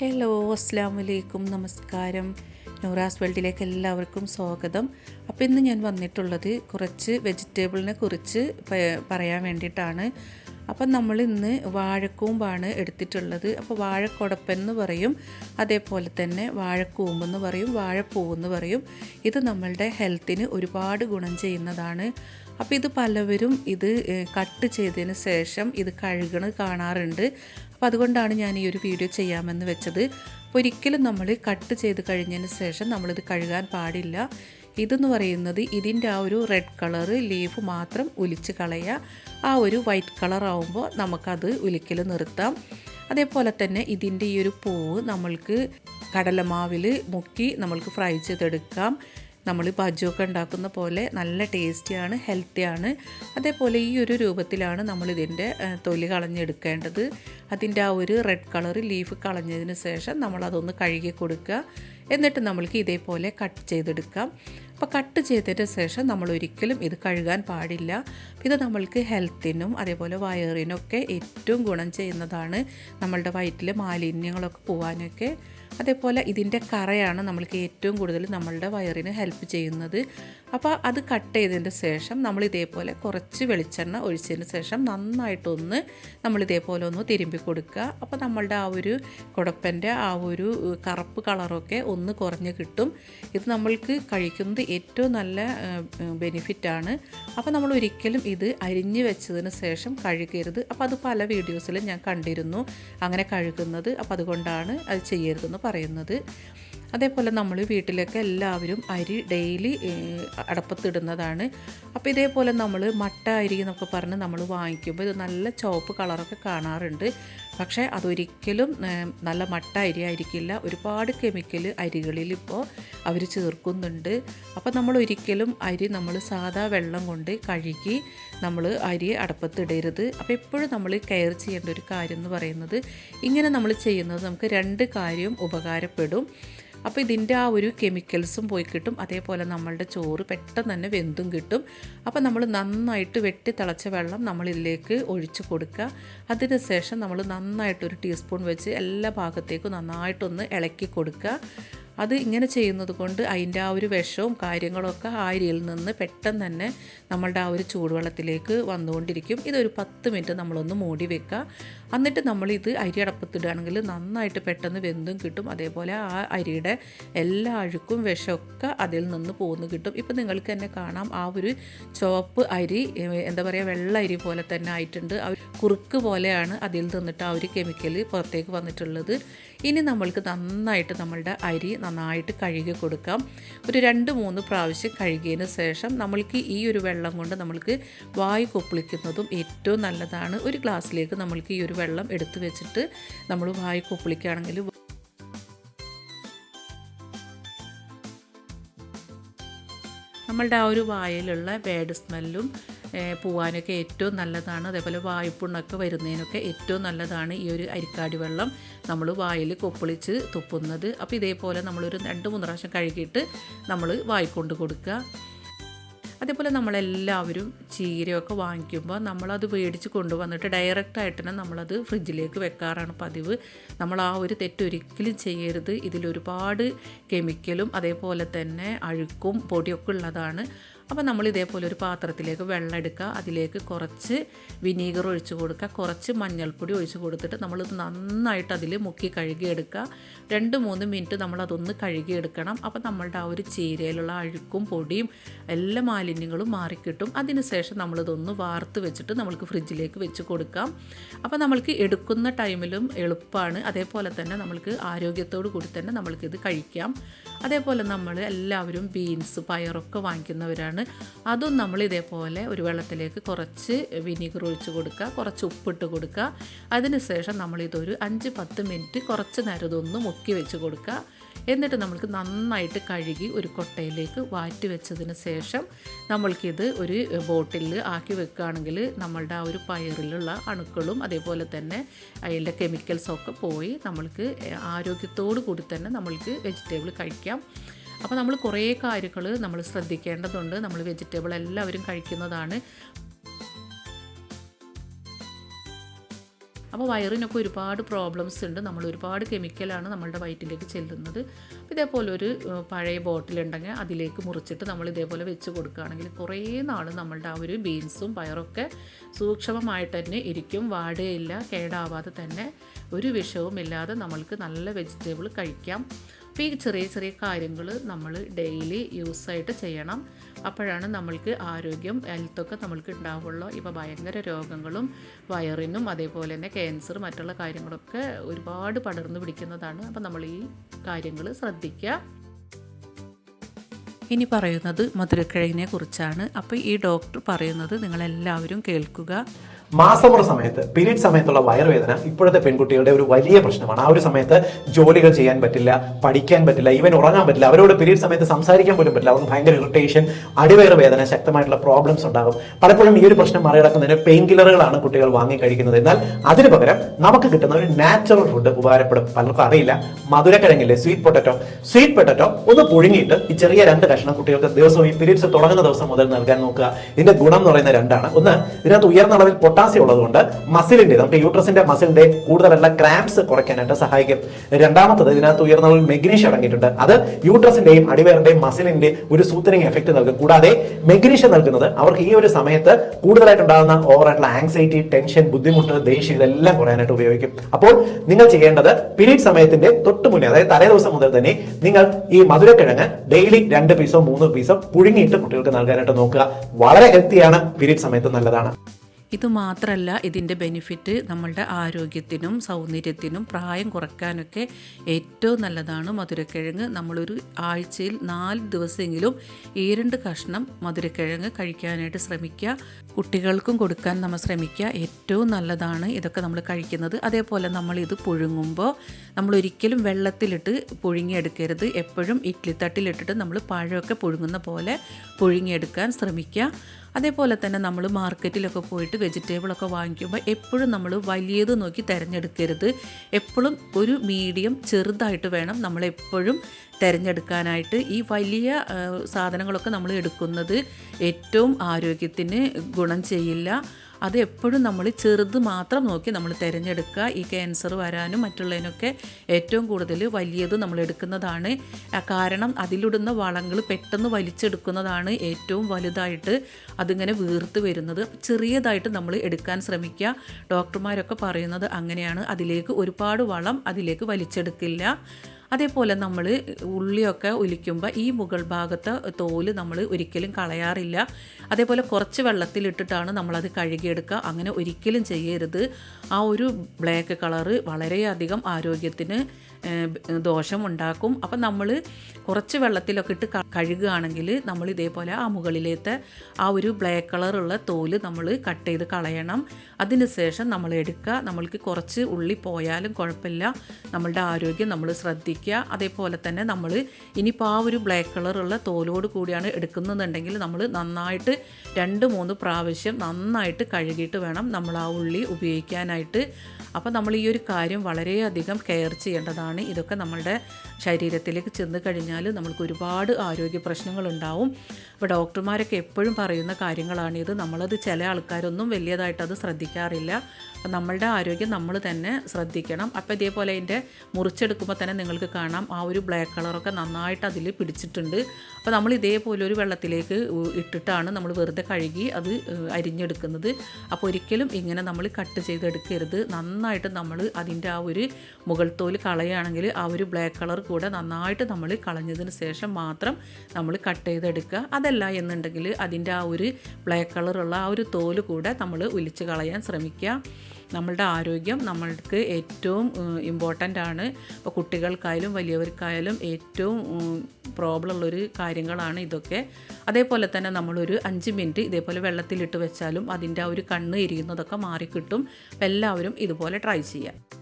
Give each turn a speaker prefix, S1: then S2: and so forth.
S1: Hello അസ്സാമലൈക്കും നമസ്കാരം. നൂറാസ് വേൾഡിലേക്ക് എല്ലാവർക്കും സ്വാഗതം. അപ്പോൾ ഇന്ന് ഞാൻ വന്നിട്ടുള്ളത് കുറച്ച് വെജിറ്റബിളിനെ കുറിച്ച് പറയാൻ വേണ്ടിയിട്ടാണ്. അപ്പം നമ്മൾ ഇന്ന് വാഴക്കൂമ്പാണ് എടുത്തിട്ടുള്ളത്. അപ്പോൾ വാഴക്കൊടപ്പൻ എന്ന് പറയും. അതേപോലെ തന്നെ വാഴക്കൂമ്പ് എന്ന് പറയും വാഴപ്പൂവെന്ന് പറയും. ഇത് നമ്മളുടെ ഹെൽത്തിന് ഒരുപാട് ഗുണം ചെയ്യുന്നതാണ്. അപ്പോൾ ഇത് പലവരും ഇത് കട്ട് ചെയ്തതിന് ശേഷം ഇത് കഴുകണ് കാണാറുണ്ട്. അപ്പോൾ അതുകൊണ്ടാണ് ഞാൻ ഈ ഒരു വീഡിയോ ചെയ്യാമെന്ന് വെച്ചത്. ഒരിക്കലും നമ്മൾ കട്ട് ചെയ്ത് കഴിഞ്ഞതിന് ശേഷം നമ്മളിത് കഴുകാൻ പാടില്ല. ഇതെന്ന് പറയുന്നത് ഇതിന്റെ ആ ഒരു റെഡ് കളറ് ലീഫ് മാത്രം ഉലിച്ച് കളയുക. ആ ഒരു വൈറ്റ് കളർ ആവുമ്പോൾ നമുക്കത് ഉലിക്കൽ നിർത്താം. അതേപോലെ തന്നെ ഇതിന്റെ ഈ ഒരു പൂവ് നമ്മൾക്ക് കടലമാവിൽ മുക്കി നമ്മൾക്ക് ഫ്രൈ ചെയ്തെടുക്കാം. നമ്മൾ ബജ്ജൊക്കെ ഉണ്ടാക്കുന്ന പോലെ നല്ല ടേസ്റ്റിയാണ് ഹെൽത്തിയാണ്. അതേപോലെ ഈ ഒരു രൂപത്തിലാണ് നമ്മളിതിന്റെ തൊലി കളഞ്ഞെടുക്കേണ്ടത്. അതിന്റെ ആ ഒരു റെഡ് കളർ ലീഫ് കളഞ്ഞതിന് ശേഷം നമ്മളതൊന്ന് കഴുകി കൊടുക്കുക. എന്നിട്ട് നമ്മൾക്ക് ഇതേപോലെ കട്ട് ചെയ്തെടുക്കാം. അപ്പോൾ കട്ട് ചെയ്തതിന് ശേഷം നമ്മൾ ഒരിക്കലും ഇത് കഴുകാൻ പാടില്ല. ഇത് നമ്മൾക്ക് ഹെൽത്തിനും അതേപോലെ വയറിനൊക്കെ ഏറ്റവും ഗുണം ചെയ്യുന്നതാണ് നമ്മളുടെ വയറ്റിലെ മാലിന്യങ്ങളൊക്കെ പോകാനൊക്കെ അതേപോലെ ഇതിന്റെ കറയാണ് നമ്മൾക്ക് ഏറ്റവും കൂടുതൽ നമ്മളുടെ വയറിന് ഹെൽപ്പ് ചെയ്യുന്നത്. അപ്പോൾ അത് കട്ട് ചെയ്തതിന്റെ ശേഷം നമ്മൾ ഇതേപോലെ കുറച്ച് വെളിച്ചെണ്ണ ഒഴിച്ചതിന് ശേഷം നന്നായിട്ടൊന്ന് നമ്മൾ ഇതേപോലെ ഒന്ന് തിരുമ്പി കൊടുക്കുക. അപ്പോൾ നമ്മളുടെ ആ ഒരു കുടപ്പന്റെ ആ ഒരു കറുപ്പ് കളറൊക്കെ ഒന്ന് കുറഞ്ഞ് കിട്ടും. ഇത് നമ്മൾക്ക് കഴിക്കുന്നത് ഏറ്റവും നല്ല ബെനിഫിറ്റാണ് അപ്പോൾ നമ്മൾ ഒരിക്കലും ഇത് അരിഞ്ഞ് വെച്ചതിന് ശേഷം കഴുകരുത്. അപ്പോൾ അത് പല വീഡിയോസിലും ഞാൻ കണ്ടിരുന്നു. അങ്ങനെ കഴുകുന്നത്. അപ്പോൾ അതുകൊണ്ടാണ് അത് ചെയ്യരുതെന്ന് പറയുന്നത്. അതേപോലെ നമ്മൾ വീട്ടിലൊക്കെ എല്ലാവരും അരി ഡെയിലി അടപ്പത്തിടുന്നതാണ്. അപ്പോൾ ഇതേപോലെ നമ്മൾ മട്ട അരി എന്നൊക്കെ പറഞ്ഞ് നമ്മൾ വാങ്ങിക്കുമ്പോൾ ഇത് നല്ല ചുവപ്പ് കളറൊക്കെ കാണാറുണ്ട്. പക്ഷേ അതൊരിക്കലും നല്ല മട്ട അരി ആയിരിക്കില്ല ഒരുപാട് കെമിക്കൽ അരികളിൽ ഇപ്പോൾ അവർ ചേർക്കുന്നുണ്ട്. അപ്പോൾ നമ്മൾ ഒരിക്കലും അരി നമ്മൾ സാധാ വെള്ളം കൊണ്ട് കഴുകി നമ്മൾ അരി അടപ്പത്തിടരുത്. അപ്പോൾ എപ്പോഴും നമ്മൾ കെയർ ചെയ്യേണ്ട ഒരു കാര്യം എന്ന് പറയുന്നത് ഇങ്ങനെ നമ്മൾ ചെയ്യുന്നത് നമുക്ക് രണ്ട് കാര്യം ഉപകാരപ്പെടും. അപ്പോൾ ഇതിന്റെ ആ ഒരു കെമിക്കൽസും പോയി കിട്ടും. അതേപോലെ നമ്മളുടെ ചോറ് പെട്ടെന്ന് തന്നെ വെന്തും കിട്ടും. അപ്പോൾ നമ്മൾ നന്നായിട്ട് വെട്ടി തിളച്ച വെള്ളം നമ്മൾ ഇതിലേക്ക് ഒഴിച്ച് കൊടുക്കുക. അതിനുശേഷം നമ്മൾ നന്നായിട്ട് ഒരു ടീസ്പൂൺ വെച്ച് എല്ലാ ഭാഗത്തേക്കും നന്നായിട്ടൊന്ന് ഇളക്കി കൊടുക്കുക. അത് ഇങ്ങനെ ചെയ്യുന്നത് കൊണ്ട് അതിന്റെ ആ ഒരു വിഷവും കാര്യങ്ങളൊക്കെ ആ അരിയിൽ നിന്ന് പെട്ടെന്ന് തന്നെ നമ്മളുടെ ആ ഒരു ചൂടുവെള്ളത്തിലേക്ക് വന്നുകൊണ്ടിരിക്കും. ഇതൊരു പത്ത് മിനിറ്റ് നമ്മളൊന്ന് മൂടി വെക്കുക. എന്നിട്ട് നമ്മളിത് അരി അടപ്പത്തിടുകയാണെങ്കിൽ നന്നായിട്ട് പെട്ടെന്ന് വെന്തും കിട്ടും. അതേപോലെ ആ അരിയുടെ എല്ലാ അഴുക്കും വിഷമൊക്കെ അതിൽ നിന്ന് പോന്ന് കിട്ടും. ഇപ്പം നിങ്ങൾക്ക് തന്നെ കാണാം ആ ഒരു ചുവപ്പ് അരി എന്താ പറയുക വെള്ള അരി പോലെ തന്നെ ആയിട്ടുണ്ട്. ആ കുറുക്ക് പോലെയാണ് അതിൽ നിന്നിട്ട് ആ ഒരു കെമിക്കൽ പുറത്തേക്ക് വന്നിട്ടുള്ളത്. ഇനി നമ്മൾക്ക് നന്നായിട്ട് നമ്മളുടെ അരി നന്നായിട്ട് കഴുകി കൊടുക്കാം. ഒരു രണ്ട് മൂന്ന് പ്രാവശ്യം കഴുകിയതിന് ശേഷം നമ്മൾക്ക് ഈ ഒരു വെള്ളം കൊണ്ട് നമ്മൾക്ക് വായു കൊപ്പിളിക്കുന്നതും ഏറ്റവും നല്ലതാണ്. ഒരു ഗ്ലാസ്സിലേക്ക് നമ്മൾക്ക് ഈ ഒരു വെള്ളം എടുത്തു വെച്ചിട്ട് നമ്മൾ വായു കൊപ്പിളിക്കുകയാണെങ്കിൽ നമ്മളുടെ ആ ഒരു വായിലുള്ള ബാഡ് സ്മെല്ലും പോവാനൊക്കെ ഏറ്റവും നല്ലതാണ്. അതേപോലെ വായ്പുണ്ണൊക്കെ വരുന്നതിനൊക്കെ ഏറ്റവും നല്ലതാണ് ഈ ഒരു അരിക്കാടി വെള്ളം. നമ്മൾ വായിൽ കൊപ്പിളിച്ച് തുപ്പുന്നത്. അപ്പോൾ ഇതേപോലെ നമ്മളൊരു രണ്ട് മൂന്ന് പ്രാവശ്യം കഴുകിയിട്ട് നമ്മൾ വായിക്കൊണ്ട് കൊടുക്കുക. അതേപോലെ നമ്മളെല്ലാവരും ചീരയൊക്കെ വാങ്ങിക്കുമ്പോൾ നമ്മളത് മേടിച്ച് കൊണ്ടുവന്നിട്ട് ഡയറക്റ്റായിട്ട് തന്നെ നമ്മളത് ഫ്രിഡ്ജിലേക്ക് വെക്കാറാണ് പതിവ്. നമ്മൾ ആ ഒരു തെറ്റൊരിക്കലും ചെയ്യരുത്. ഇതിലൊരുപാട് കെമിക്കലും അതേപോലെ തന്നെ അഴുക്കും പൊടിയൊക്കെ ഉള്ളതാണ്. അപ്പോൾ നമ്മൾ ഇതേപോലെ ഒരു പാത്രത്തിലേക്ക് വെള്ളം എടുക്കുക. അതിലേക്ക് കുറച്ച് വിനീഗർ ഒഴിച്ചു കൊടുക്കുക. കുറച്ച് മഞ്ഞൾപ്പൊടി ഒഴിച്ച് കൊടുത്തിട്ട് നമ്മളിത് നന്നായിട്ട് അതിൽ മുക്കി കഴുകിയെടുക്കുക. രണ്ട് മൂന്ന് മിനിറ്റ് നമ്മളതൊന്ന് കഴുകിയെടുക്കണം. അപ്പോൾ നമ്മളുടെ ആ ഒരു ചീരയിലുള്ള അഴുക്കും പൊടിയും എല്ലാ മാലിന്യങ്ങളും മാറിക്കിട്ടും. അതിനുശേഷം നമ്മളിതൊന്ന് വാർത്ത് വെച്ചിട്ട് നമ്മൾക്ക് ഫ്രിഡ്ജിലേക്ക് വെച്ച് കൊടുക്കാം. അപ്പോൾ നമ്മൾക്ക് എടുക്കുന്ന ടൈമിലും എളുപ്പമാണ് അതേപോലെ തന്നെ നമ്മൾക്ക് ആരോഗ്യത്തോടു കൂടി തന്നെ നമ്മൾക്കിത് കഴിക്കാം. അതേപോലെ നമ്മൾ എല്ലാവരും ബീൻസ് പയറൊക്കെ വാങ്ങിക്കുന്നവരാണ്. അതും നമ്മൾ ഇതേപോലെ ഒരു വെള്ളത്തിലേക്ക് കുറച്ച് വിനീഗർ ഒഴിച്ച് കൊടുക്കുക കുറച്ച് ഉപ്പിട്ട് കൊടുക്കുക. അതിനുശേഷം നമ്മളിതൊരു അഞ്ച് പത്ത് മിനിറ്റ് കുറച്ച് നേരം ഇതൊന്ന് മുക്കി വെച്ച് കൊടുക്കുക. എന്നിട്ട് നമ്മൾക്ക് നന്നായിട്ട് കഴുകി ഒരു കൊട്ടയിലേക്ക് വാറ്റി വെച്ചതിന് ശേഷം നമ്മൾക്കിത് ഒരു ബോട്ടിൽ ആക്കി വെക്കുകയാണെങ്കിൽ നമ്മളുടെ ആ ഒരു പയറിലുള്ള അണുക്കളും അതേപോലെ തന്നെ അതിന്റെ കെമിക്കൽസൊക്കെ പോയി നമ്മൾക്ക് ആരോഗ്യത്തോടു കൂടി തന്നെ നമ്മൾക്ക് വെജിറ്റബിൾ കഴിക്കാം. അപ്പോൾ നമ്മൾ കുറേ കാര്യങ്ങൾ നമ്മൾ ശ്രദ്ധിക്കേണ്ടതുണ്ട്. നമ്മൾ വെജിറ്റബിൾ എല്ലാവരും കഴിക്കുന്നതാണ്. അപ്പോൾ വയറിനൊക്കെ ഒരുപാട് പ്രോബ്ലംസ് ഉണ്ട്. നമ്മൾ ഒരുപാട് കെമിക്കലാണ് നമ്മളുടെ വയറ്റിലേക്ക് ചെല്ലുന്നത്. ഇതേപോലെ ഒരു പഴയ ബോട്ടിൽ ഉണ്ടെങ്കിൽ അതിലേക്ക് മുറിച്ചിട്ട് നമ്മൾ ഇതേപോലെ വെച്ച് കൊടുക്കുകയാണെങ്കിൽ കുറേ നാൾ നമ്മളുടെ ആ ഒരു ബീൻസും പയറൊക്കെ സൂക്ഷ്മമായിട്ട് തന്നെ ഇരിക്കും. വാടുകയില്ല കേടാവാതെ തന്നെ ഒരു വിഷവും ഇല്ലാതെ നമ്മൾക്ക് നല്ല വെജിറ്റബിൾ കഴിക്കാം. അപ്പോൾ ഈ ചെറിയ ചെറിയ കാര്യങ്ങൾ നമ്മൾ ഡെയിലി യൂസായിട്ട് ചെയ്യണം. അപ്പോഴാണ് നമ്മൾക്ക് ആരോഗ്യം ഹെൽത്തൊക്കെ നമ്മൾക്ക് ഉണ്ടാവുള്ളൂ. ഇപ്പോൾ ഭയങ്കര രോഗങ്ങളും വയറിനും അതേപോലെ തന്നെ ക്യാൻസർ മറ്റുള്ള കാര്യങ്ങളൊക്കെ ഒരുപാട് പടർന്നു പിടിക്കുന്നതാണ്. അപ്പോൾ നമ്മൾ ഈ കാര്യങ്ങൾ ശ്രദ്ധിക്കുക. ഇനി പറയുന്നത് മധുരക്കിഴങ്ങിനെ കുറിച്ചാണ്. അപ്പോൾ ഈ ഡോക്ടർ പറയുന്നത് നിങ്ങളെല്ലാവരും കേൾക്കുക.
S2: മാസമുറ സമയത്ത് പീരീഡ് സമയത്തുള്ള വയറുവേദന ഇപ്പോഴത്തെ പെൺകുട്ടികളുടെ ഒരു വലിയ പ്രശ്നമാണ്. ആ ഒരു സമയത്ത് ജോലികൾ ചെയ്യാൻ പറ്റില്ല പഠിക്കാൻ പറ്റില്ല ഈവൻ ഉറങ്ങാൻ പറ്റില്ല അവരോട് പീരീഡ് സമയത്ത് സംസാരിക്കാൻ പോലും പറ്റില്ല. അവർക്ക് ഭയങ്കര ഇറിറ്റേഷൻ അടിവയറ് വേദന ശക്തമായിട്ടുള്ള പ്രോബ്ലംസ് ഉണ്ടാകും. പലപ്പോഴും ഈ ഒരു പ്രശ്നം മറികടക്കുന്നതിന് പെയിൻ കില്ലറുകളാണ് കുട്ടികൾ വാങ്ങി കഴിക്കുന്നത്. എന്നാൽ അതിന് പകരം നമുക്ക് കിട്ടുന്ന ഒരു നാച്ചുറൽ ഫുഡ് ഉപകാരപ്പെടും. പലർക്കും അറിയില്ല. മധുരക്കിഴങ്ങില്ലേ? സ്വീറ്റ് പൊട്ടറ്റോ സ്വീറ്റ് പൊട്ടറ്റോ ഒന്ന് പുഴുങ്ങിയിട്ട് ഈ ചെറിയ രണ്ട് കഷ്ണം കുട്ടികൾക്ക് ദിവസവും ഈ പീരീഡ്സ് തുടങ്ങുന്ന ദിവസം മുതൽ നൽകാൻ നോക്കുക. ഇതിന്റെ ഗുണം എന്ന് പറയുന്ന രണ്ടാണ്. ഒന്ന് ഇതിനകത്ത് ഉയർന്ന അളവിൽ പൊട്ടാസ്യം ഉള്ളതുകൊണ്ട് മസിലിന്റെ നമുക്ക് യൂട്രസിന്റെ മസിലിന്റെ കൂടുതലുള്ള ക്രാംസ് കുറയ്ക്കാനായിട്ട് സഹായിക്കും. രണ്ടാമത്തത് ഇതിനകത്ത് ഉയർന്ന അളവിൽ മെഗ്നീഷ്യം അടങ്ങിയിട്ടുണ്ട്. അത് യൂട്രസിന്റെയും അടിവേറിന്റെയും മസിലിന്റെ ഒരു സൂത്തനിങ് എഫക്ട് നൽകും. കൂടാതെ മെഗ്നീഷ്യം നൽകുന്നത് അവർക്ക് ഈ ഒരു സമയത്ത് കൂടുതലായിട്ടുണ്ടാകുന്ന ഓവറായിട്ടുള്ള ആങ്സൈറ്റി ടെൻഷൻ ബുദ്ധിമുട്ട് ദേഷ്യം ഇതെല്ലാം കുറയാനായിട്ട് ഉപയോഗിക്കും. അപ്പോൾ നിങ്ങൾ ചെയ്യേണ്ടത് പിരീഡ് സമയത്തിന്റെ തൊട്ട് മുന്നേ അതായത് തലേ ദിവസം മുതൽ തന്നെ നിങ്ങൾ ഈ മധുരക്കിഴങ്ങ് ഡെയിലി രണ്ട് പീസോ മൂന്ന് പീസോ പുഴുങ്ങിയിട്ട് കുട്ടികൾക്ക് നൽകാനായിട്ട് നോക്കുക. വളരെ ഹെൽത്തിയാണ് പീരീഡ് സമയത്ത് നല്ലതാണ്.
S1: ഇത് മാത്രമല്ല ഇതിന്റെ ബെനിഫിറ്റ് നമ്മളുടെ ആരോഗ്യത്തിനും സൗന്ദര്യത്തിനും പ്രായം കുറയ്ക്കാനൊക്കെ ഏറ്റവും നല്ലതാണ് മധുരക്കിഴങ്ങ്. നമ്മളൊരു ആഴ്ചയിൽ നാല് ദിവസമെങ്കിലും ഈ രണ്ട് കഷ്ണം മധുരക്കിഴങ്ങ് കഴിക്കാനായിട്ട് ശ്രമിക്കുക. കുട്ടികൾക്കും കൊടുക്കാൻ നമ്മൾ ശ്രമിക്കുക. ഏറ്റവും നല്ലതാണ് ഇതൊക്കെ നമ്മൾ കഴിക്കുന്നത്. അതേപോലെ നമ്മളിത് പുഴുങ്ങുമ്പോൾ നമ്മൾ ഒരിക്കലും വെള്ളത്തിലിട്ട് പുഴുങ്ങിയെടുക്കരുത്. എപ്പോഴും ഇഡ്ലി തട്ടിലിട്ടിട്ട് നമ്മൾ പഴമൊക്കെ പുഴുങ്ങുന്ന പോലെ പുഴുങ്ങിയെടുക്കാൻ ശ്രമിക്കുക. അതേപോലെ തന്നെ നമ്മൾ മാർക്കറ്റിലൊക്കെ പോയിട്ട് വെജിറ്റബിളൊക്കെ വാങ്ങിക്കുമ്പോൾ എപ്പോഴും നമ്മൾ വലിയത് നോക്കി തിരഞ്ഞെടുക്കരുത്. എപ്പോഴും ഒരു മീഡിയം ചെറുതായിട്ട് വേണം നമ്മളെപ്പോഴും തിരഞ്ഞെടുക്കാനായിട്ട്. ഈ വലിയ സാധനങ്ങളൊക്കെ നമ്മൾ എടുക്കുന്നത് ഏറ്റവും ആരോഗ്യത്തിന് ഗുണം ചെയ്യില്ല. അത് എപ്പോഴും നമ്മൾ ചെറുത് മാത്രം നോക്കി നമ്മൾ തിരഞ്ഞെടുക്കുക. ഈ ക്യാൻസർ വരാനും മറ്റുള്ളതിനൊക്കെ ഏറ്റവും കൂടുതൽ വലിയത് നമ്മൾ എടുക്കുന്നതാണ്. കാരണം അതിലിടുന്ന വളങ്ങൾ പെട്ടെന്ന് വലിച്ചെടുക്കുന്നതാണ് ഏറ്റവും വലുതായിട്ട് അതിങ്ങനെ വീർത്ത് വരുന്നത്. ചെറിയതായിട്ട് നമ്മൾ എടുക്കാൻ ശ്രമിക്കുക. ഡോക്ടർമാരൊക്കെ പറയുന്നത് അങ്ങനെയാണ്. അതിലേക്ക് ഒരുപാട് വളം അതിലേക്ക് വലിച്ചെടുക്കില്ല. അതേപോലെ നമ്മൾ ഉള്ളിയൊക്കെ ഒലിക്കുമ്പോൾ ഈ മുകൾ ഭാഗത്തെ തോൽ നമ്മൾ ഒരിക്കലും കളയാറില്ല. അതേപോലെ കുറച്ച് വെള്ളത്തിലിട്ടിട്ടാണ് നമ്മളത് കഴുകിയെടുക്കുക അങ്ങനെ ഒരിക്കലും ചെയ്യരുത്. ആ ഒരു ബ്ലാക്ക് കളറ് വളരെയധികം ആരോഗ്യത്തിന് ദോഷം ഉണ്ടാക്കും അപ്പം നമ്മൾ കുറച്ച് വെള്ളത്തിലൊക്കെ ഇട്ട് കഴുകുകയാണെങ്കിൽ നമ്മൾ ഇതേപോലെ ആ മുകളിലത്തെ ആ ഒരു ബ്ലാക്ക് കളറുള്ള തോൽ നമ്മൾ കട്ട് ചെയ്ത് കളയണം. അതിന് ശേഷം നമ്മൾ എടുക്കുക. നമ്മൾക്ക് കുറച്ച് ഉള്ളി പോയാലും കുഴപ്പമില്ല. നമ്മളുടെ ആരോഗ്യം നമ്മൾ ശ്രദ്ധിക്കുക. അതേപോലെ തന്നെ നമ്മൾ ഇനിയിപ്പോൾ ആ ഒരു ബ്ലാക്ക് കളറുള്ള തോലോട് കൂടിയാണ് എടുക്കുന്നതെന്നുണ്ടെങ്കിൽ നമ്മൾ നന്നായിട്ട് രണ്ട് മൂന്ന് പ്രാവശ്യം നന്നായിട്ട് കഴുകിയിട്ട് വേണം നമ്മൾ ആ ഉള്ളി ഉപയോഗിക്കാനായിട്ട്. അപ്പോൾ നമ്മൾ ഈ ഒരു കാര്യം വളരെയധികം കെയർ ചെയ്യേണ്ടതാണ്. ഇതൊക്കെ നമ്മളുടെ ശരീരത്തിലേക്ക് ചെന്ന് കഴിഞ്ഞാൽ നമ്മൾക്ക് ഒരുപാട് ആരോഗ്യ പ്രശ്നങ്ങളുണ്ടാവും അപ്പോൾ ഡോക്ടർമാരൊക്കെ എപ്പോഴും പറയുന്ന കാര്യങ്ങളാണിത് നമ്മളത് ചില ആൾക്കാരൊന്നും വലിയതായിട്ട് അത് ശ്രദ്ധിക്കാറില്ല. അപ്പം നമ്മളുടെ ആരോഗ്യം നമ്മൾ തന്നെ ശ്രദ്ധിക്കണം. അപ്പോൾ ഇതേപോലെ അതിന്റെ മുറിച്ചെടുക്കുമ്പോൾ തന്നെ നിങ്ങൾക്ക് കാണാം. ആ ഒരു ബ്ലാക്ക് കളറൊക്കെ നന്നായിട്ട് അതിൽ പിടിച്ചിട്ടുണ്ട്. അപ്പോൾ നമ്മൾ ഇതേപോലെ ഒരു വെള്ളത്തിലേക്ക് ഇട്ടിട്ടാണ് നമ്മൾ വെറുതെ കഴുകി അത് അരിഞ്ഞെടുക്കുന്നത്. അപ്പോൾ ഒരിക്കലും ഇങ്ങനെ നമ്മൾ കട്ട് ചെയ്തെടുക്കരുത്. നന്നായിട്ട് നമ്മൾ അതിന്റെ ആ ഒരു മുകൾ തോൽ കളയുകയാണെങ്കിൽ ആ ഒരു ബ്ലാക്ക് കളർ കൂടെ നന്നായിട്ട് നമ്മൾ കളഞ്ഞതിന് ശേഷം മാത്രം നമ്മൾ കട്ട് ചെയ്തെടുക്കുക. അതല്ല എന്നുണ്ടെങ്കിൽ അതിന്റെ ആ ഒരു ബ്ലാക്ക് കളറുള്ള ആ ഒരു തോൽ കൂടെ നമ്മൾ ഒലിച്ച് കളയാൻ ശ്രമിക്കുക. നമ്മളുടെ ആരോഗ്യം നമ്മൾക്ക് ഏറ്റവും ഇമ്പോർട്ടന്റ് ആണ്. അപ്പോൾ കുട്ടികൾക്കായാലും വലിയവർക്കായാലും ഏറ്റവും പ്രോബ്ലം ഉള്ളൊരു കാര്യങ്ങളാണ് ഇതൊക്കെ. അതേപോലെ തന്നെ നമ്മളൊരു അഞ്ച് മിനിറ്റ് ഇതേപോലെ വെള്ളത്തിലിട്ട് വെച്ചാലും അതിന്റെ ആ ഒരു കണ്ണ് എരിയുന്നതൊക്കെ മാറിക്കിട്ടും. എല്ലാവരും ഇതുപോലെ ട്രൈ ചെയ്യുക.